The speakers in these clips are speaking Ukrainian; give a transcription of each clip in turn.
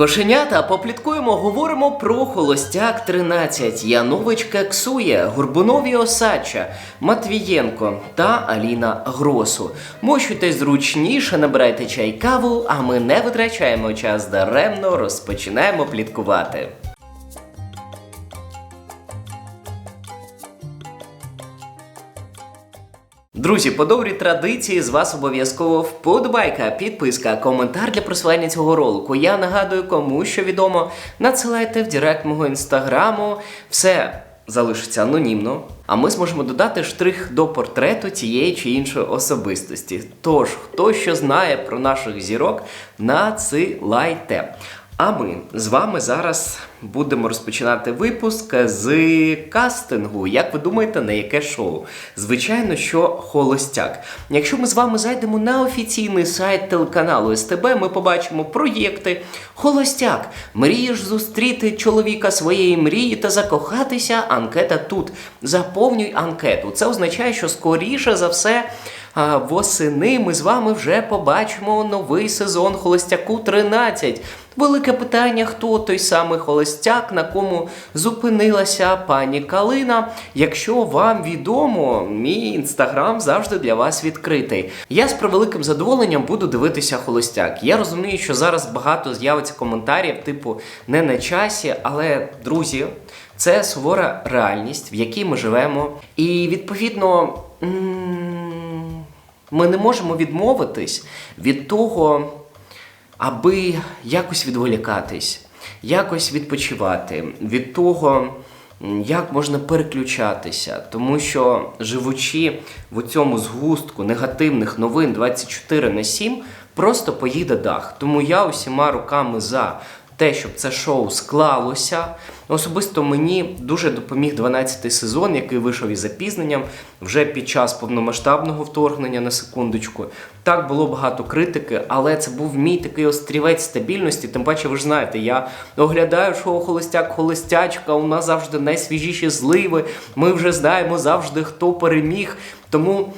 Кошенята, попліткуємо, говоримо про холостяк 13, Яновичка Ксує, Горбунові Осадча, Матвієнко та Аліна Гросу. Мощуйтесь зручніше, набирайте чай каву, а ми не витрачаємо час даремно, розпочинаємо пліткувати. Друзі, по добрій традиції з вас обов'язково вподобайка, підписка, коментар для просування цього ролику. Я нагадую, кому що відомо, надсилайте в директ мого інстаграму. Все залишиться анонімно. А ми зможемо додати штрих до портрету тієї чи іншої особистості. Тож, хто що знає про наших зірок, надсилайте. А ми з вами зараз будемо розпочинати випуск з кастингу. Як ви думаєте, на яке шоу? Звичайно, що холостяк. Якщо ми з вами зайдемо на офіційний сайт телеканалу СТБ, ми побачимо проєкти Холостяк. Мрієш зустріти чоловіка своєї мрії та закохатися. Анкета тут. Заповнюй анкету. Це означає, що скоріше за все. А восени ми з вами вже побачимо новий сезон Холостяку 13. Велике питання, хто той самий холостяк, на кому зупинилася пані Калина. Якщо вам відомо, мій інстаграм завжди для вас відкритий. Я з превеликим задоволенням буду дивитися холостяк. Я розумію, що зараз багато з'явиться коментарів, типу не на часі, але друзі, це сувора реальність, в якій ми живемо. І відповідно. м, Ми не можемо відмовитись від того, аби якось відволікатись, якось відпочивати, від того, як можна переключатися. Тому що живучи в цьому згустку негативних новин 24 на 7, просто поїде дах. Тому я усіма руками за те, щоб це шоу склалося. Особисто мені дуже допоміг 12-й сезон, який вийшов із запізненням вже під час повномасштабного вторгнення на секундочку. Так було багато критики, але це був мій такий острівець стабільності. Тим паче, ви ж знаєте, я оглядаю шоу Холостяк, Холостячка. У нас завжди найсвіжіші зливи. Ми вже знаємо завжди, хто переміг. Тому.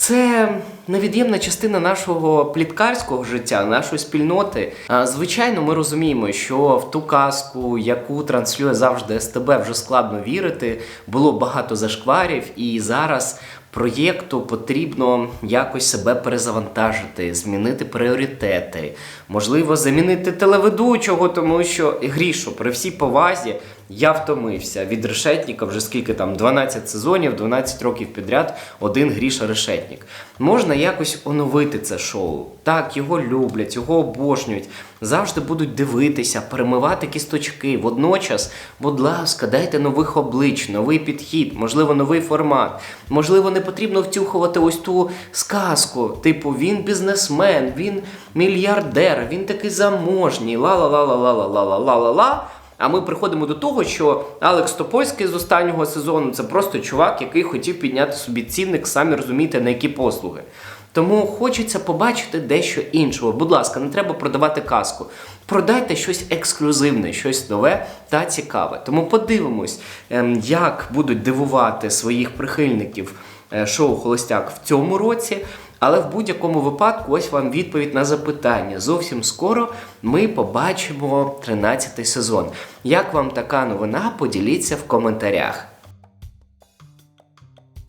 Це невід'ємна частина нашого пліткарського життя, нашої спільноти. Звичайно, ми розуміємо, що в ту казку, яку транслює завжди СТБ, вже складно вірити. Було багато зашкварів, і зараз проєкту потрібно якось себе перезавантажити, змінити пріоритети, можливо, замінити телеведучого, тому що грішу при всій повазі. Я втомився від решетника вже скільки там 12 сезонів, 12 років підряд, один Гріша Решетнік. Можна якось оновити це шоу. Так, його люблять, його обожнюють, завжди будуть дивитися, перемивати кісточки. Водночас, будь ласка, дайте нових облич, новий підхід, можливо, новий формат. Можливо, не потрібно втюхувати ось ту сказку. Типу, він бізнесмен, він мільярдер, він такий заможній, ла-ла-ла-ла-ла-ла-ла-ла-ла-ла. А ми приходимо до того, що Алекс Топольський з останнього сезону це просто чувак, який хотів підняти собі цінник, самі розумієте, на які послуги. Тому хочеться побачити дещо іншого. Будь ласка, не треба продавати казку. Продайте щось ексклюзивне, щось нове та цікаве. Тому подивимось, ем, як будуть дивувати своїх прихильників е, шоу Холостяк в цьому році. Але в будь-якому випадку, ось вам відповідь на запитання. Зовсім скоро ми побачимо 13-й сезон. Як вам така новина? Поділіться в коментарях.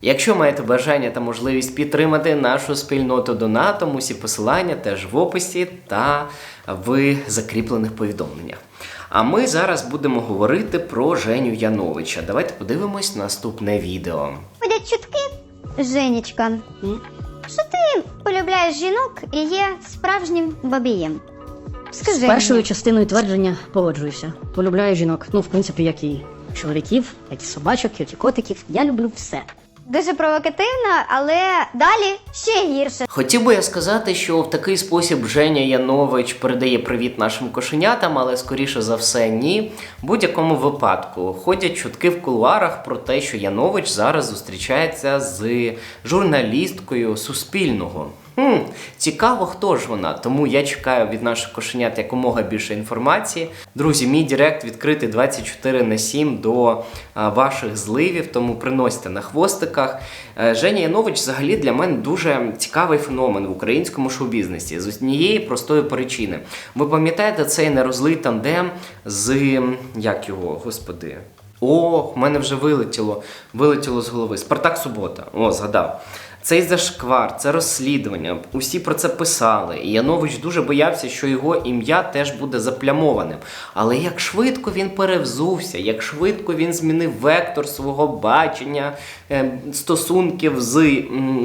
Якщо маєте бажання та можливість підтримати нашу спільноту донатом, усі посилання теж в описі та в закріплених повідомленнях. А ми зараз будемо говорити про Женю Яновича. Давайте подивимось наступне відео. Ходять чутки, Женечка, що ти полюбляєш жінок і є справжнім бабієм. Скажи З першою мені. частиною твердження погоджуюся. Полюбляю жінок. Ну, в принципі, як і чоловіків, як і собачок, як і котиків. Я люблю все. Дуже провокативно, але далі ще гірше. Хотів би я сказати, що в такий спосіб Женя Янович передає привіт нашим кошенятам, але скоріше за все ні. В будь-якому випадку ходять чутки в кулуарах про те, що Янович зараз зустрічається з журналісткою Суспільного. Хм, цікаво, хто ж вона. Тому я чекаю від наших кошенят якомога більше інформації. Друзі, мій директ відкритий 24 на 7 до ваших зливів, тому приносьте на хвостиках. Е, Женя Янович взагалі для мене дуже цікавий феномен в українському шоу-бізнесі з однієї простої причини. Ви пам'ятаєте цей нерозлий тандем з як його, господи. О, в мене вже вилетіло, вилетіло з голови. Спартак Субота. О, згадав. Цей зашквар, це розслідування. Усі про це писали. І Янович дуже боявся, що його ім'я теж буде заплямованим. Але як швидко він перевзувся, як швидко він змінив вектор свого бачення е, стосунків з,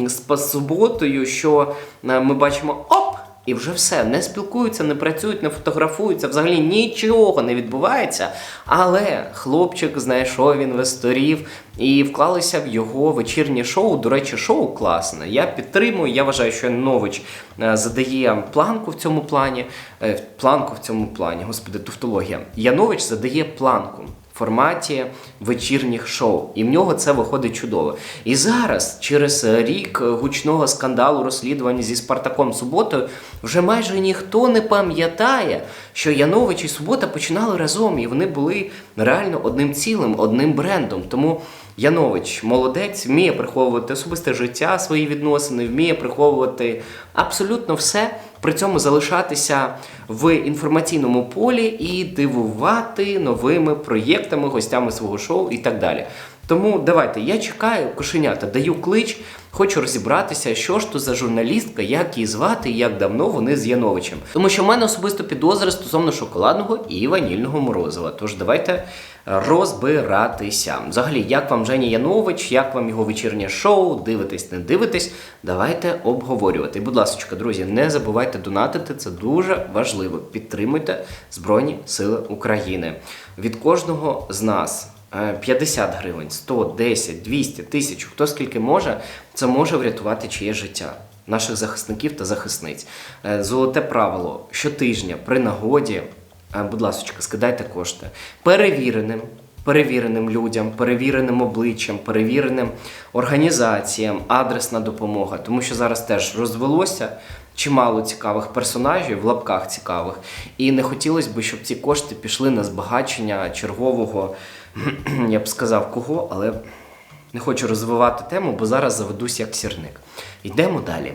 з суботою, що е, ми бачимо оп! І вже все, не спілкуються, не працюють, не фотографуються, взагалі нічого не відбувається. Але хлопчик знайшов інвесторів і вклалися в його вечірнє шоу. До речі, шоу класне. Я підтримую. Я вважаю, що Нович е, задає планку в цьому плані. е, Планку в цьому плані, господи, туфтологія. Янович задає планку форматі вечірніх шоу, і в нього це виходить чудово. І зараз, через рік гучного скандалу розслідування зі Спартаком Суботою, вже майже ніхто не пам'ятає, що Янович і Субота починали разом, і вони були реально одним цілим, одним брендом. Тому Янович молодець, вміє приховувати особисте життя, свої відносини, вміє приховувати абсолютно все, при цьому залишатися в інформаційному полі і дивувати новими проєктами, гостями свого шоу і так далі. Тому давайте, я чекаю кошенята, даю клич, хочу розібратися, що ж то за журналістка, як її звати як давно вони з Яновичем. Тому що в мене особисто підозри стосовно шоколадного і ванільного морозива. Тож давайте розбиратися. Взагалі, як вам Женя Янович, як вам його вечірнє шоу, дивитесь, не дивитесь, давайте обговорювати. Будь ласка, друзі, не забувайте донатити, це дуже важливо. Підтримуйте Збройні Сили України. Від кожного з нас. Е, 50 гривень, 100, 10, 200, 1000, хто скільки може, це може врятувати чиє життя наших захисників та захисниць. Е, Золоте правило щотижня при нагоді, е, будь ласка, скидайте кошти перевіреним, перевіреним людям, перевіреним обличчям, перевіреним організаціям, адресна допомога, тому що зараз теж розвелося. Чимало цікавих персонажів в лапках цікавих, і не хотілося б, щоб ці кошти пішли на збагачення чергового, я б сказав кого, але не хочу розвивати тему, бо зараз заведусь як сірник. Йдемо далі.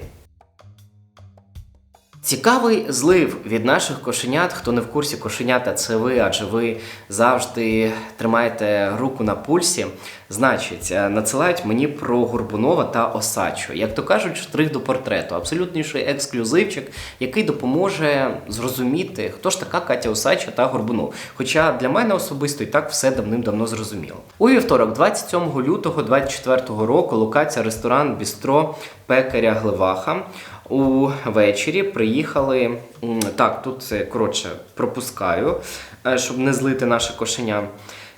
Цікавий злив від наших кошенят. Хто не в курсі кошенята, це ви, адже ви завжди тримаєте руку на пульсі. Значить, е, надсилають мені про Горбунова та Осачу. Як то кажуть, штрих до портрету. Абсолютніший ексклюзивчик, який допоможе зрозуміти, хто ж така Катя Осача та Горбунов. Хоча для мене особисто і так все давним-давно зрозуміло. У вівторок, 27 лютого 2024 року, локація ресторан Бістро Пекаря Гливаха. Увечері приїхали. Так, тут це коротше пропускаю, е, щоб не злити наше кошеня.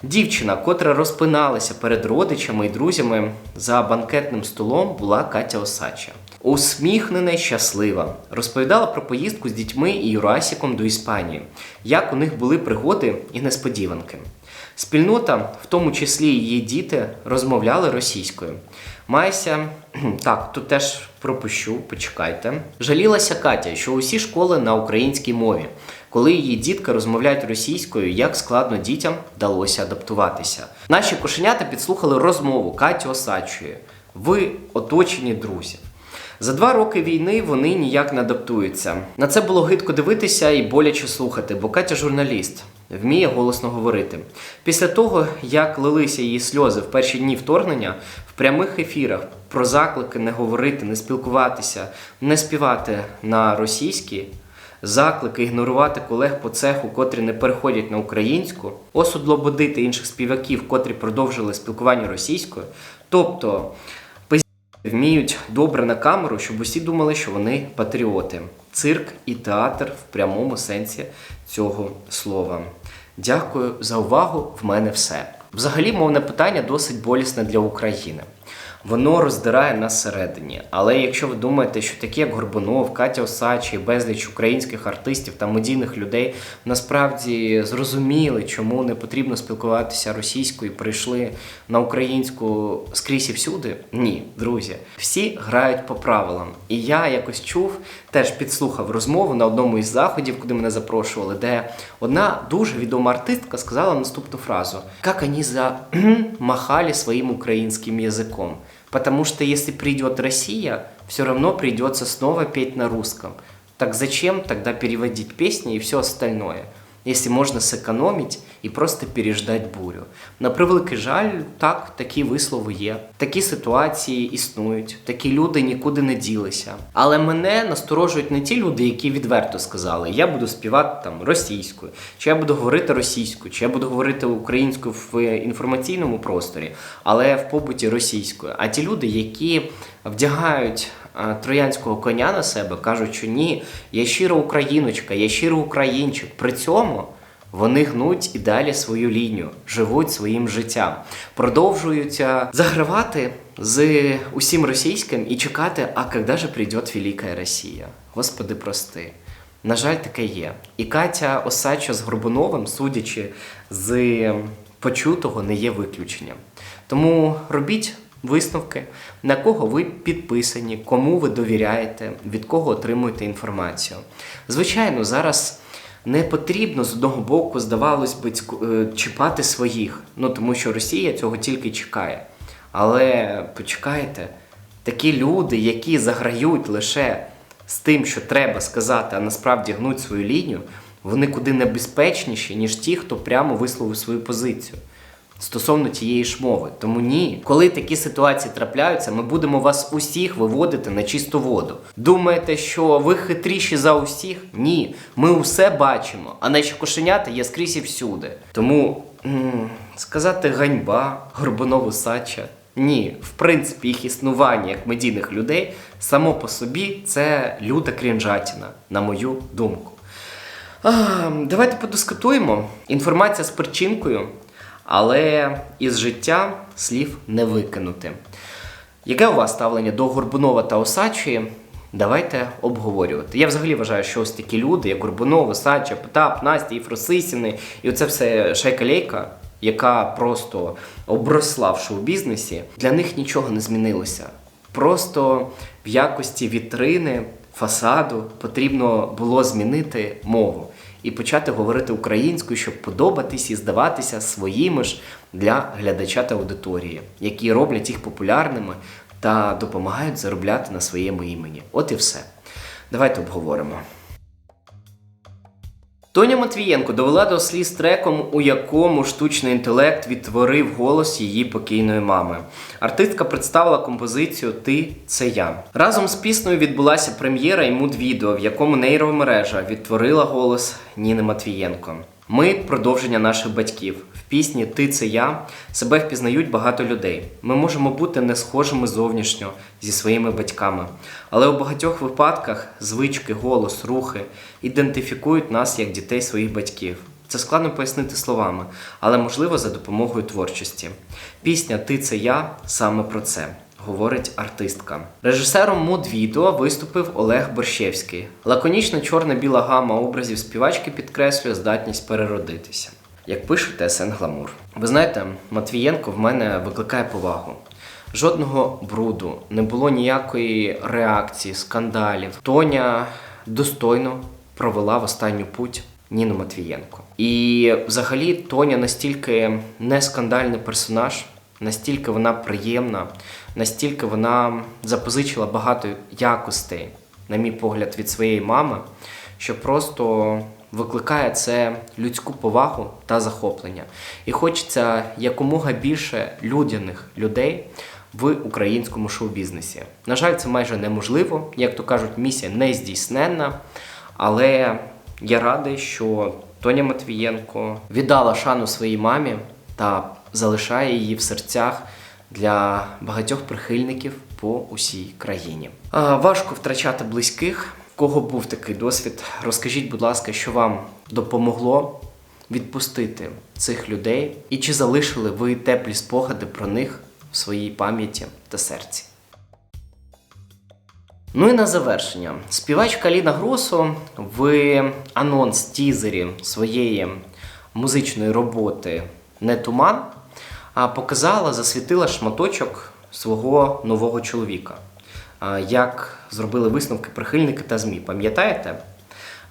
Дівчина, котра розпиналася перед родичами і друзями за банкетним столом, була Катя Осача. Усміхнена й щаслива. Розповідала про поїздку з дітьми і Юрасіком до Іспанії, як у них були пригоди і несподіванки. Спільнота, в тому числі її діти, розмовляли російською. Майся, так, тут теж пропущу, почекайте. Жалілася Катя, що усі школи на українській мові. Коли її дітки розмовляють російською, як складно дітям вдалося адаптуватися. Наші кошенята підслухали розмову Каті Осадчої. Ви оточені друзів. За два роки війни вони ніяк не адаптуються. На це було гидко дивитися і боляче слухати, бо Катя журналіст, вміє голосно говорити. Після того, як лилися її сльози в перші дні вторгнення, в прямих ефірах про заклики не говорити, не спілкуватися, не співати на російській, заклики ігнорувати колег по цеху, котрі не переходять на українську, осуд лободити інших співаків, котрі продовжили спілкування російською. Тобто вміють добре на камеру, щоб усі думали, що вони патріоти. Цирк і театр в прямому сенсі цього слова. Дякую за увагу. В мене все. Взагалі, мовне питання досить болісне для України. Воно роздирає нас всередині. Але якщо ви думаєте, що такі, як Горбунов, Катя Осачі, безліч українських артистів та медійних людей насправді зрозуміли, чому не потрібно спілкуватися російською, прийшли на українську скрізь і всюди. Ні, друзі, всі грають по правилам. І я якось чув, теж підслухав розмову на одному із заходів, куди мене запрошували, де одна дуже відома артистка сказала наступну фразу: Как они замахали своим украинским языком. Потому что если придет Россия, все равно придется снова петь на русском. Так зачем тогда переводить песни и все остальное? Если можна сэкономить і просто переждать бурю. На превеликий жаль, так, такі вислови є. Такі ситуації існують, такі люди нікуди не ділися. Але мене насторожують не ті люди, які відверто сказали, я буду співати там російською, чи я буду говорити російською, чи я буду говорити українською в інформаційному просторі, але в побуті російською. А ті люди, які вдягають троянського коня на себе, кажуть, що ні, я щира україночка, я щирий українчик. При цьому вони гнуть і далі свою лінію, живуть своїм життям, продовжують загравати з усім російським і чекати, а коли же прийде велика Росія? Господи, прости. На жаль, таке є. І Катя Осадча з Горбуновим, судячи з почутого, не є виключенням. Тому робіть висновки, на кого ви підписані, кому ви довіряєте, від кого отримуєте інформацію. Звичайно, зараз не потрібно з одного боку, здавалось би, е, чіпати своїх, ну тому що Росія цього тільки чекає. Але почекайте, такі люди, які заграють лише з тим, що треба сказати, а насправді гнуть свою лінію, вони куди небезпечніші, ніж ті, хто прямо висловив свою позицію стосовно тієї ж мови. Тому ні, коли такі ситуації трапляються, ми будемо вас усіх виводити на чисту воду. Думаєте, що ви хитріші за усіх? Ні, ми усе бачимо, а наші кошенята є скрізь і всюди. Тому м- сказати ганьба, Горбунову Сача. Ні, в принципі, їх існування як медійних людей само по собі це люта крінжатіна, на мою думку. А, давайте подискутуємо. Інформація з перчинкою, але із життя слів не викинути. Яке у вас ставлення до Горбунова та Осачі? Давайте обговорювати. Я взагалі вважаю, що ось такі люди, як Горбунов, Осача, Потап, Настя, Єфросисіни, і оце все шайка-лейка, яка просто обросла в шоу-бізнесі, для них нічого не змінилося. Просто в якості вітрини, фасаду потрібно було змінити мову і почати говорити українською, щоб подобатись і здаватися своїми ж для глядача та аудиторії, які роблять їх популярними та допомагають заробляти на своєму імені. От і все. Давайте обговоримо. Тоня Матвієнко довела до сліз треком, у якому штучний інтелект відтворив голос її покійної мами. Артистка представила композицію Ти це я. Разом з піснею відбулася прем'єра і муд-відео, в якому нейромережа відтворила голос Ніни Матвієнко. Ми продовження наших батьків. В пісні Ти це я себе впізнають багато людей. Ми можемо бути не схожими зовнішньо зі своїми батьками, але у багатьох випадках звички, голос, рухи ідентифікують нас як дітей своїх батьків. Це складно пояснити словами, але можливо за допомогою творчості. Пісня Ти це я саме про це. Говорить артистка. Режисером муд-відео виступив Олег Борщевський. Лаконічна чорна-біла гама образів співачки підкреслює здатність переродитися. Як пише ТСН Гламур. Ви знаєте, Матвієнко в мене викликає повагу. Жодного бруду, не було ніякої реакції, скандалів. Тоня достойно провела в останню путь Ніну Матвієнко. І взагалі Тоня настільки не скандальний персонаж, настільки вона приємна, настільки вона запозичила багато якостей, на мій погляд, від своєї мами, що просто викликає це людську повагу та захоплення. І хочеться якомога більше людяних людей в українському шоу-бізнесі. На жаль, це майже неможливо, як то кажуть, місія не здійсненна, але я радий, що Тоня Матвієнко віддала шану своїй мамі та залишає її в серцях для багатьох прихильників по усій країні. Важко втрачати близьких. В кого був такий досвід? Розкажіть, будь ласка, що вам допомогло відпустити цих людей, і чи залишили ви теплі спогади про них в своїй пам'яті та серці. Ну і на завершення. Співачка Ліна Гросо в анонс-тізері своєї музичної роботи Не туман показала, засвітила шматочок свого нового чоловіка. Як зробили висновки прихильники та ЗМІ, пам'ятаєте?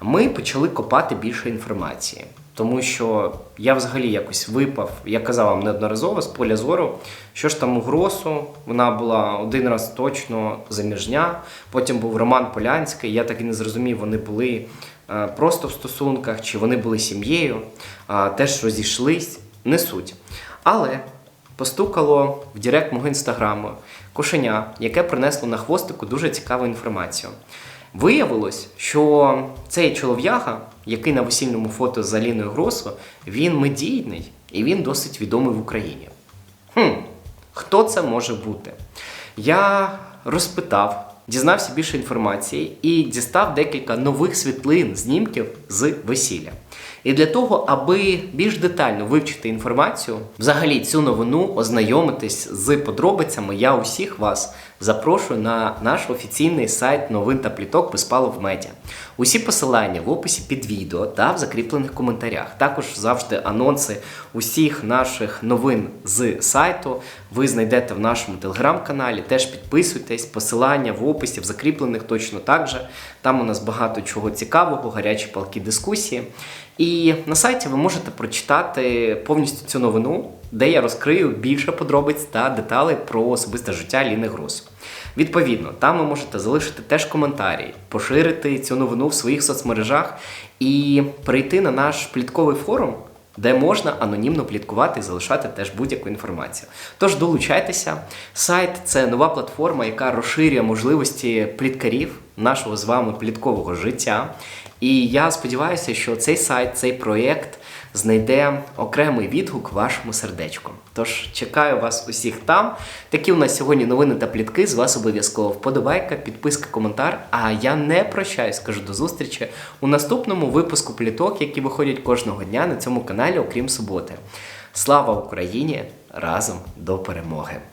Ми почали копати більше інформації, тому що я взагалі якось випав, я казав вам неодноразово з поля зору, що ж там у Гросу, вона була один раз точно заміжня, потім був Роман Полянський, я так і не зрозумів, вони були е, просто в стосунках, чи вони були сім'єю, теж розійшлись, не суть. Але постукало в Директ мого інстаграму кошеня, яке принесло на хвостику дуже цікаву інформацію. Виявилось, що цей чолов'яга, який на весільному фото з Аліною Гросо, він медійний і він досить відомий в Україні. Хм, хто це може бути? Я розпитав, дізнався більше інформації і дістав декілька нових світлин, знімків з весілля. І для того, аби більш детально вивчити інформацію, взагалі цю новину ознайомитись з подробицями, я усіх вас запрошую на наш офіційний сайт новин та пліток Безпалов Медіа. Усі посилання в описі під відео та в закріплених коментарях. Також завжди анонси усіх наших новин з сайту ви знайдете в нашому телеграм-каналі. Теж підписуйтесь, посилання в описі, в закріплених точно так же. Там у нас багато чого цікавого, гарячі палки дискусії. І на сайті ви можете прочитати повністю цю новину, де я розкрию більше подробиць та деталей про особисте життя Ліни Гросу. Відповідно, там ви можете залишити теж коментарі, поширити цю новину в своїх соцмережах і перейти на наш плітковий форум, де можна анонімно пліткувати і залишати теж будь-яку інформацію. Тож долучайтеся. Сайт це нова платформа, яка розширює можливості пліткарів нашого з вами пліткового життя. І я сподіваюся, що цей сайт, цей проєкт знайде окремий відгук вашому сердечку. Тож чекаю вас усіх там. Такі у нас сьогодні новини та плітки. З вас обов'язково вподобайка, підписка, коментар. А я не прощаюсь, кажу до зустрічі у наступному випуску пліток, які виходять кожного дня на цьому каналі, окрім суботи. Слава Україні! Разом до перемоги!